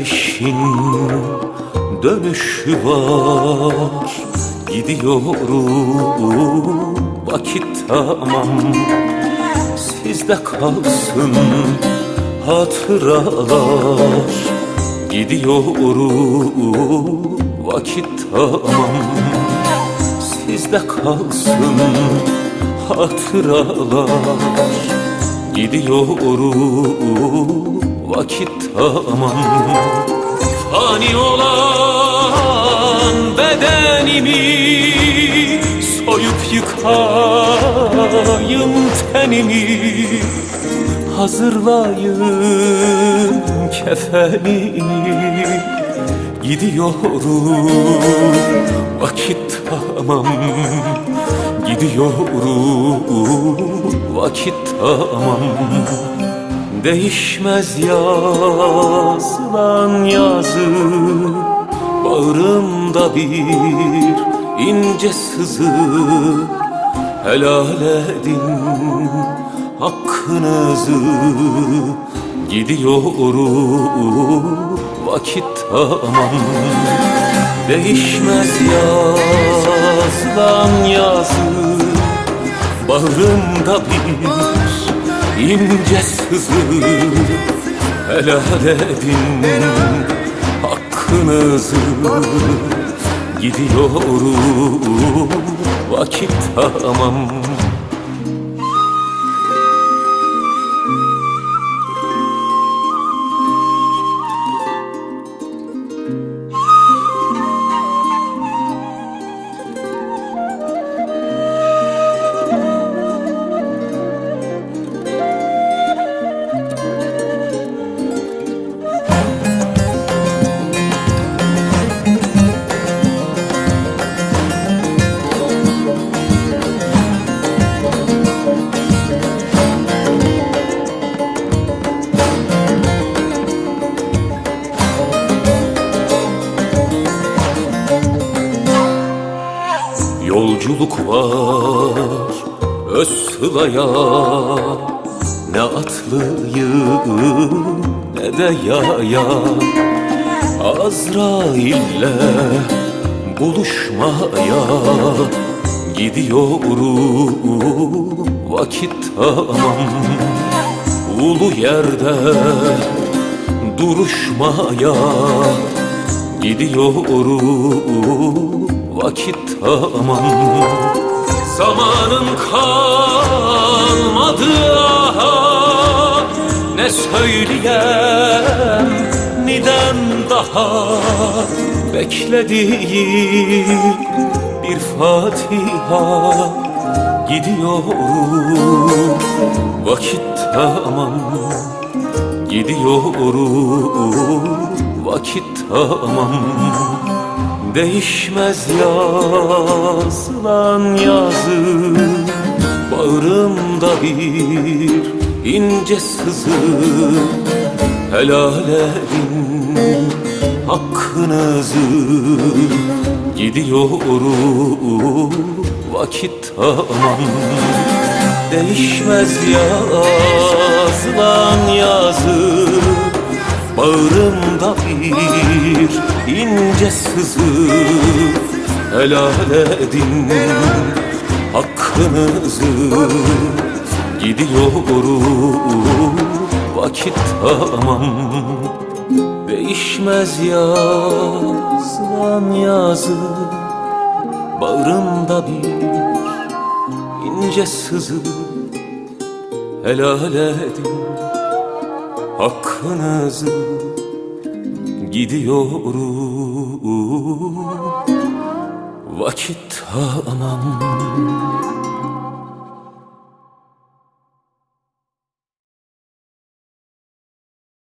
işin dönüşü var. Gidiyorum vakit tamam Sizde kalsın hatıralar. Gidiyorum vakit tamam Sizde kalsın hatıralar. Gidiyorum vakit tamam. Fani olan bedenimi Soyup yıkayım tenimi. Hazırlayın kefenimi. Gidiyorum vakit tamam. Gidiyorum vakit tamam Değişmez yazılan yazı Bağrımda bir ince sızı. Helal edin hakkınızı Gidiyorum vakit tamam. Değişmez yazılan yazı Bağrımda bir ince sızı Helal edin hakkınızı Gidiyorum vakit tamam Yolculuk var öz sılaya. Ne atlıyım ne de yaya. Azrail'le buluşmaya Gidiyorum vakit tamam Ulu yerde duruşmaya Gidiyorum vakit tamam. Zamanım kalmadı aha. Ne söyleyem niden daha Beklediğim bir Fatiha Gidiyorum vakit tamam. Gidiyorum vakit tamam. Değişmez yazılan yazı. Bağrımda bir ince sızı. Helal edin hakkınızı Gidiyorum vakit tamam. Değişmez yazılan yazı Bağrımda bir ince sızı Helal edin hakkınızı Gidiyorum vakit tamam Değişmez yazılan yazı Bağrımda bir ince sızı Helal edin hakkınızı gidiyorum vakit tamam